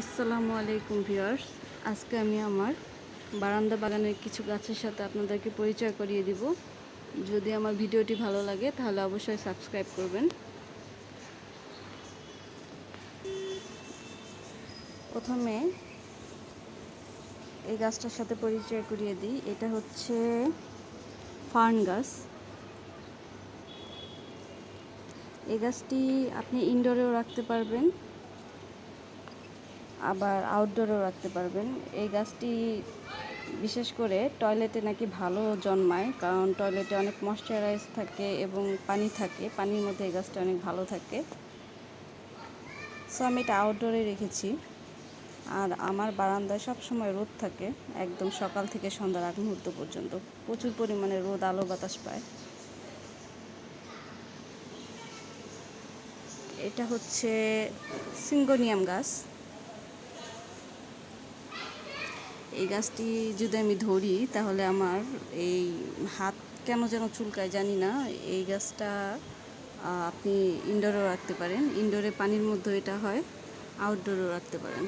আসসালামু আলাইকুম ভিউয়ার্স। আজকে আমি আমার বারান্দা বাগানের কিছু গাছের সাথে আপনাদেরকে পরিচয় করিয়ে দিব। যদি আমার ভিডিওটি ভালো লাগে, তাহলে অবশ্যই সাবস্ক্রাইব করবেন। প্রথমে এই গাছটার সাথে পরিচয় করিয়ে দিই। এটা হচ্ছে ফার্ন গাছ। এই গাছটি আপনি ইনডোরেও রাখতে পারবেন। আবার আউটডোরেও রাখতে পারবেন। এই গাছটি বিশেষ করে টয়লেটে নাকি ভালো জন্মায়, কারণ টয়লেটে অনেক ময়শ্চারাইজ থাকে এবং পানি থাকে, পানির মধ্যে এই গাছটা অনেক ভালো থাকে। সো আমি এটা আউটডোরে রেখেছি। আর আমার বারান্দায় সব সময় রোদ থাকে, একদম সকাল থেকে সন্ধ্যার আগ মুহূর্ত পর্যন্ত। প্রচুর পরিমাণে রোদ, আলো বাতাস পায়। এটা হচ্ছে সিঙ্গোনিয়াম গাছ। এই গাছটি যদি আমি ধরি, তাহলে আমার এই হাত কেন যেন চুলকায় জানি না। এই গাছটা আপনি ইনডোরেও রাখতে পারেন। ইনডোরে পানির মধ্যে এটা হয় আউটডোরেও রাখতে পারেন।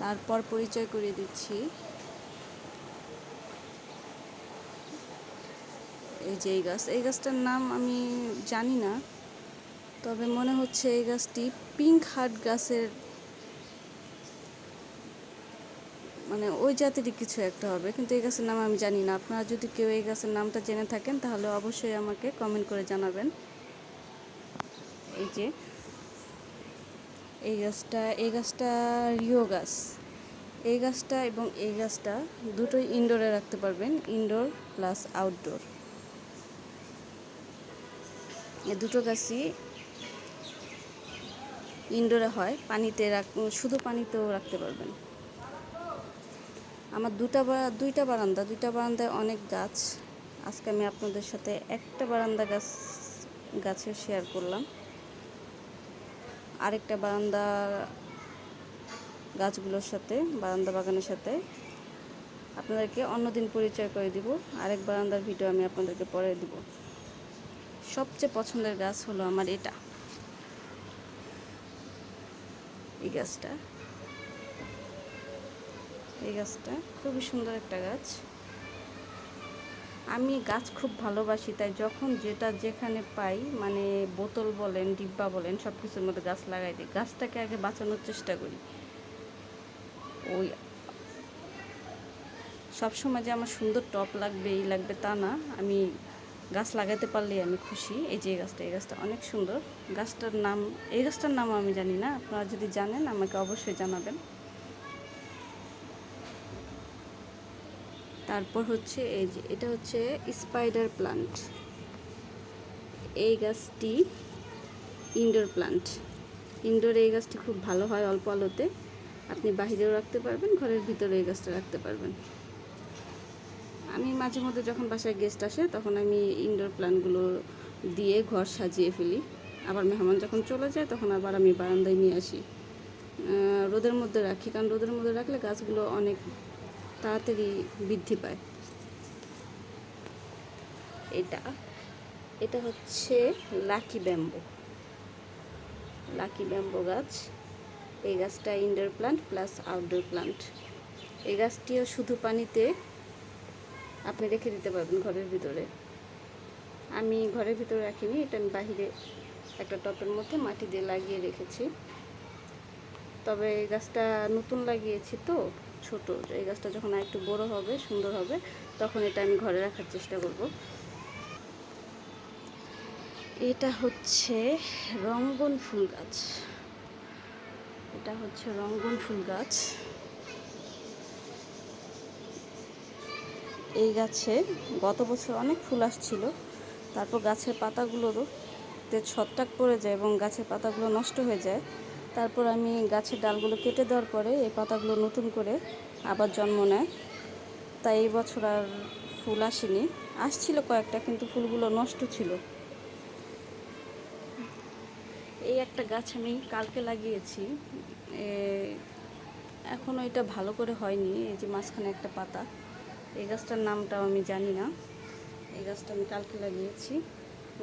তারপর পরিচয় করিয়ে দিচ্ছি। এই যে এই গাছ, এই গাছটার নাম আমি জানি না, তবে মনে হচ্ছে এই গাছটি পিঙ্ক হার্ট গাছের মানে ওই জাতেরই কিছু একটা হবে। কিন্তু এই গাছের নাম আমি জানি না। আপনারা যদি কেউ এই গাছের নামটা জেনে থাকেন, তাহলে অবশ্যই আমাকে কমেন্ট করে জানাবেন। এই যে, এই গাছটা এই গাছটা রিও গাছ। এই গাছটা এবং এই গাছটা দুটোই ইনডোরে রাখতে পারবেন ইনডোর প্লাস আউটডোর এই দুটো গাছই ইনডোরে হয়, পানিতে রাখ শুধু পানিতেও রাখতে পারবেন। আমার দুটা দুইটা বারান্দা, দুইটা বারান্দায় অনেক গাছ। আজকে আমি আপনাদের সাথে একটা বারান্দা গাছ গাছের শেয়ার করলাম। আরেকটা বারান্দা গাছগুলোর সাথে, বারান্দা বাগানের সাথে। আপনাদেরকে অন্যদিন পরিচয় করে দিব। আরেক বারান্দার ভিডিও আমি আপনাদেরকে পরে দিব। সবচেয়ে পছন্দের গাছ হলো আমার এটা। এই গাছটা। এই গাছটা খুবই সুন্দর একটা গাছ। আমি গাছ খুব ভালোবাসি, তাই যখন যেটা যেখানে পাই মানে বোতল বলেন, ডিব্বা বলেন সব কিছুর মধ্যে গাছ লাগাই দিই। গাছটাকে আগে বাঁচানোর চেষ্টা করি। ওই সবসময় যে আমার সুন্দর টপ লাগবে, এই লাগবে তা না। আমি গাছ লাগাতে পারলেই আমি খুশি। এই যে গাছটা, এই গাছটা অনেক সুন্দর। গাছটার নাম, এই গাছটার নাম আমি জানি না। আপনারা যদি জানেন, আমাকে অবশ্যই জানাবেন। তারপর হচ্ছে এই যে, এটা হচ্ছে স্পাইডার প্লান্ট এই গাছটি ইনডোর প্লান্ট ইনডোর এই গাছটি খুব ভালো হয় অল্প আলোতে। আপনি বাহিরেও রাখতে পারবেন, ঘরের ভিতরে এই গাছটা রাখতে পারবেন। আমি মাঝে মধ্যে যখন বাসায় গেস্ট আসে, তখন আমি ইনডোর প্লান্টগুলো দিয়ে ঘর সাজিয়ে ফেলি। আবার মেহমান যখন চলে যায়, তখন আবার আমি বারান্দায় নিয়ে আসি। রোদের মধ্যে রাখি, কারণ রোদের মধ্যে রাখলে গাছগুলো অনেক তাড়াতাড়ি বৃদ্ধি পায়। এটা এটা হচ্ছে লাকি ব্যাম্বো। লাকি ব্যাম্বো গাছ, এই গাছটা indoor plant plus outdoor plant এই গাছটিও শুধু পানিতে আপনি রেখে দিতে পারবেন ঘরের ভিতরে। আমি ঘরের ভিতরে রাখিনি, এটা আমি বাহিরে একটা টপের মধ্যে মাটি দিয়ে লাগিয়ে রেখেছি। তবে এই গাছটা নতুন লাগিয়েছি তো। ছোট এই গাছটা যখন আর একটু বড় হবে, সুন্দর হবে, তখন এটা আমি ঘরে রাখার চেষ্টা করব। এটা হচ্ছে রঙ্গন ফুল গাছ। এটা হচ্ছে রঙ্গন ফুল গাছ। এই গাছে গত বছর অনেক ফুল আসছিল, তারপর গাছের পাতাগুলোরও ছত্রাক পড়ে যায় এবং গাছের পাতাগুলো নষ্ট হয়ে যায়। তারপর আমি গাছের ডালগুলো কেটে দেওয়ার পরে এই পাতাগুলো নতুন করে আবার জন্ম নেয়। তাই এই বছর আর ফুল আসেনি। আসছিল কয়েকটা, কিন্তু ফুলগুলো নষ্ট ছিল। এই একটা গাছ আমি কালকে লাগিয়েছি। এখনও এটা ভালো করে হয়নি। এই যে মাঝখানে একটা পাতা। এই গাছটার নামটাও আমি জানি না। এই গাছটা আমি কালকে লাগিয়েছি।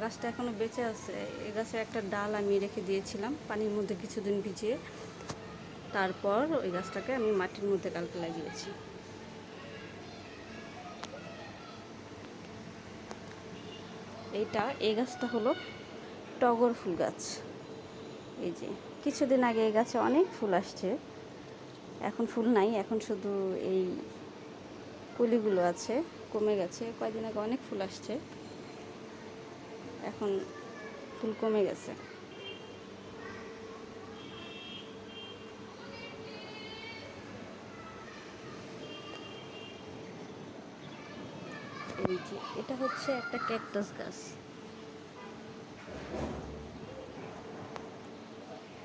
গাছটা এখনও বেঁচে আছে। এই গাছের একটা ডাল আমি রেখে দিয়েছিলাম পানির মধ্যে কিছুদিন ভিজিয়ে। তারপর ওই গাছটাকে আমি মাটির মধ্যে কালকে লাগিয়েছি। এইটা, এই গাছটা হলো টগর ফুল গাছ। এই যে, কিছুদিন আগে এই গাছে অনেক ফুল আসছে। এখন ফুল নাই, এখন শুধু এই কলিগুলো আছে, কমে গেছে। কয়দিন আগে অনেক ফুল আসছে। এখন ফুল কমে গেছে। এটা হচ্ছে একটা ক্যাকটাস গাছ।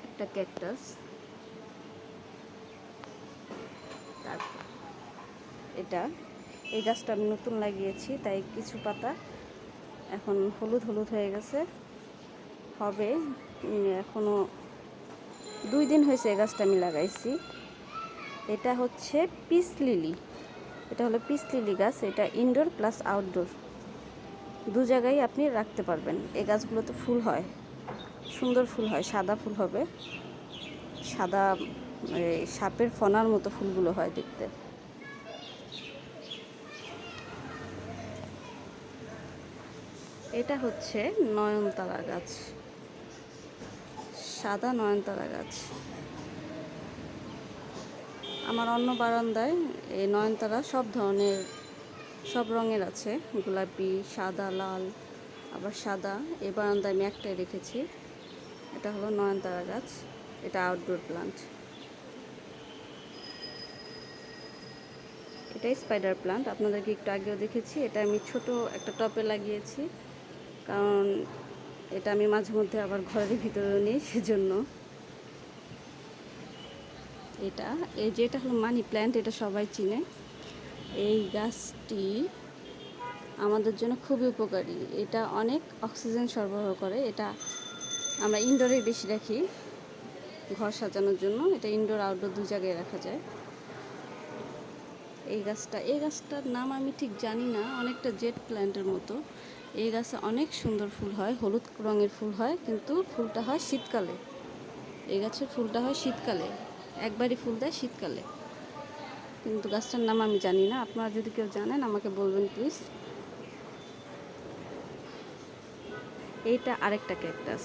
একটা ক্যাকটাস। তারপর এটা, এই গাছটা আমি নতুন লাগিয়েছি, তাই কিছু পাতা এখন হলুদ হলুদ হয়ে গেছে। হবে উম, এখনও দুই দিন হয়েছে গাছটা আমি লাগাইছি। এটা হচ্ছে পিস লিলি। এটা হলো পিস লিলি গাছ এটা ইনডোর প্লাস আউটডোর দু জায়গায় আপনি রাখতে পারবেন। এই গাছগুলোতে ফুল হয় সুন্দর ফুল হয় সাদা ফুল হবে। সাদা সাপের ফনার মতো ফুলগুলো হয় দেখতে। এটা হচ্ছে নয়নতারা গাছ। সাদা নয়নতারা গাছ। আমার অন্য বারান্দায় এই নয়নতারা সব ধরনের, সব রঙের আছে। গোলাপি, সাদা, লাল, আবার সাদা। এই বারান্দায় আমি একটাই রেখেছি। এটা হলো নয়নতারা গাছ। এটা আউটডোর প্লান্ট এটা স্পাইডার প্লান্ট আপনাদেরকে একটু আগেও দেখেছি। এটা আমি ছোট একটা টপে লাগিয়েছি। কারণ এটা আমি মাঝে মধ্যে আবার ঘরের ভিতরেও নিই, সেজন্য। এটা, এই যেটা হলো মানি প্ল্যান্ট, এটা সবাই চিনে। এই গাছটি আমাদের জন্য খুবই উপকারী। এটা অনেক অক্সিজেন সরবরাহ করে। এটা আমরা ইনডোরে বেশি রাখি ঘর সাজানোর জন্য। এটা ইনডোর, আউটডোর দু জায়গায় রাখা যায়। এই গাছটা, এই গাছটার নাম আমি ঠিক জানি না। অনেকটা জেট প্ল্যান্টের মতো। এই গাছে অনেক সুন্দর ফুল হয়, হলুদ রঙের ফুল হয়, কিন্তু ফুলটা হয় শীতকালে। এই গাছের ফুলটা হয় শীতকালে, একবারই ফুল দেয় শীতকালে। কিন্তু গাছটার নাম আমি জানি না, আপনারা যদি কেউ জানেন আমাকে বলবেন প্লিজ। এইটা আরেকটা ক্যাকটাস।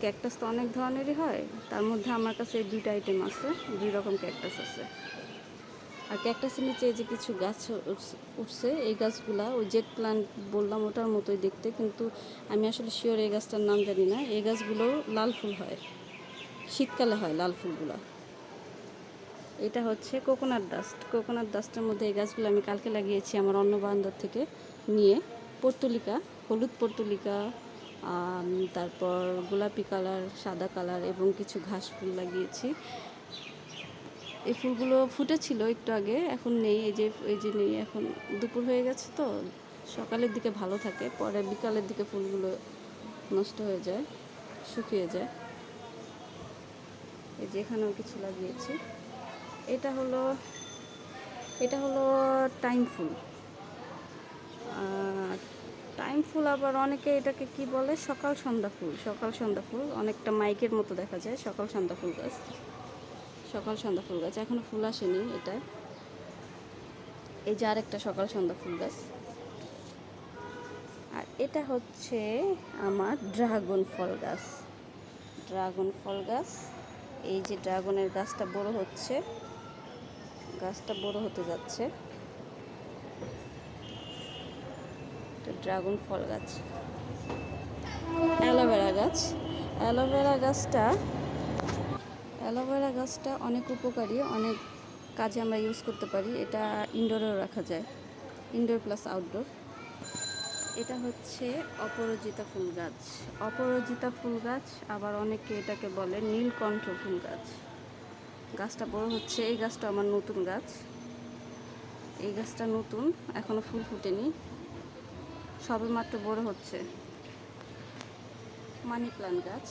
ক্যাকটাস তো অনেক ধরনেরই হয়, তার মধ্যে আমার কাছে এই দুইটা আইটেম আছে, দুই রকম ক্যাকটাস আছে। আর ক্যাকটাসের নিচে যে কিছু গাছ উঠছে- এই গাছগুলা, ওই জেট প্লান্ট বললাম ওটার মতোই দেখতে, কিন্তু আমি আসলে শিওর এই গাছটার নাম জানি না। এই গাছগুলো লাল ফুল হয়। শীতকালে হয় লাল ফুলগুলা। এটা হচ্ছে কোকোনাট ডাস্ট কোকোনাট ডাস্টের মধ্যে এই গাছগুলো আমি কালকে লাগিয়েছি আমার অন্য বারান্দার থেকে নিয়ে। পর্তুলিকা, হলুদ পর্তুলিকা তারপর গোলাপি কালার সাদা কালার এবং কিছু ঘাস ফুল লাগিয়েছি। এই ফুলগুলো ফুটেছিল একটু আগে, এখন নেই, এই যে এই যে নেই, এখন দুপুর হয়ে গেছে তো, সকালের দিকে ভালো থাকে, পরে বিকালের দিকে ফুলগুলো নষ্ট হয়ে যায়, শুকিয়ে যায়। এই যে এখানেও কিছু লাগিয়েছি। এটা হলো এটা হলো টাইম ফুল। টাইম ফুল আবার অনেকে এটাকে কি বলে? সকাল সন্ধ্যা ফুল, সকাল সন্ধ্যা ফুল, অনেকটা মাইকের মতো দেখা যায়, সকাল সন্ধ্যা ফুল গাছ। সকাল সন্ধ্যা ফুল গাছ। এখনও ফুল আসেনি এটা। এই যে আরেকটা সকাল সন্ধ্যা ফুল গাছ। আর এটা হচ্ছে আমার ড্রাগন ফল গাছ। ড্রাগন ফল গাছ। এই যে ড্রাগনের গাছটা বড় হচ্ছে। গাছটা বড় হতে যাচ্ছে। ড্রাগন ফল গাছ। অ্যালোভেরা গাছ। অ্যালোভেরা গাছটা অ্যালোভেরা গাছটা অনেক উপকারী, অনেক কাজে আমরা ইউজ করতে পারি। এটা ইনডোরেও রাখা যায় ইনডোর প্লাস আউটডোর এটা হচ্ছে অপরাজিতা ফুল গাছ। অপরাজিতা ফুল গাছ আবার অনেকে এটাকে বলে নীলকণ্ঠ ফুল গাছ। গাছটা বড় হচ্ছে, এই গাছটা আমার নতুন গাছ। এই গাছটা নতুন, এখনও ফুল ফুটেনি। সবে মাত্র বড় হচ্ছে। মানি প্লান্ট গাছ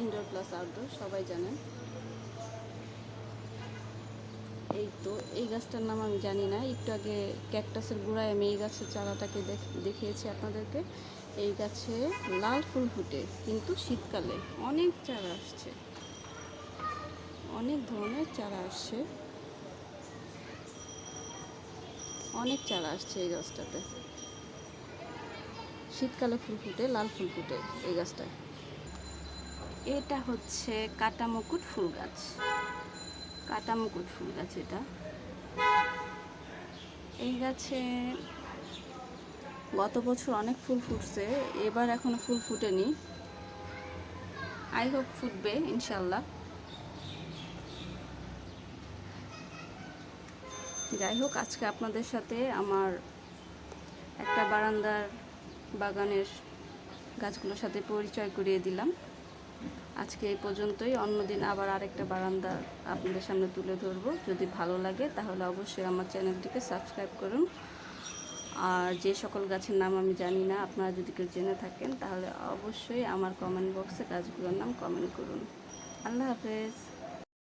ইনডোর প্লাস আউটডোর সবাই জানেন। এই তো, এই গাছটার নাম আমি জানি না। একটু আগে ক্যাকটাসের গোড়ায় আমি এই গাছের চারাটাকে দেখ- দেখিয়েছি আপনাদেরকে। এই গাছে লাল ফুল ফুটে, কিন্তু শীতকালে অনেক চারা আসছে। অনেক ধরনের চারা আসছে। অনেক চারা আসছে এই গাছটাতে। শীতকালে ফুল ফুটে, লাল ফুল ফুটে এই গাছটায়। এটা হচ্ছে কাটা মুকুট ফুল গাছ। কাটা মুকুট ফুল গাছ এটা। এই গাছে গত বছর অনেক ফুল ফুটছে, এবার এখনও ফুল ফুটেনি। আই হোপ ফুটবে, ইনশাল্লাহ। যাই হোক, আজকে আপনাদের সাথে আমার একটা বারান্দার বাগানের গাছগুলোর সাথে পরিচয় করিয়ে দিলাম। আজকে এই পর্যন্তই। অন্যদিন আবার আরেকটা বারান্দা আপনাদের সামনে তুলে ধরব। যদি ভালো লাগে তাহলে অবশ্যই আমার চ্যানেলটিকে সাবস্ক্রাইব করুন। আর যে সকল গাছের নাম আমি জানি না, আপনারা যদি কেউ জেনে থাকেন তাহলে অবশ্যই আমার কমেন্ট বক্সে গাছগুলোর নাম কমেন্ট করুন। আল্লাহ হাফেজ।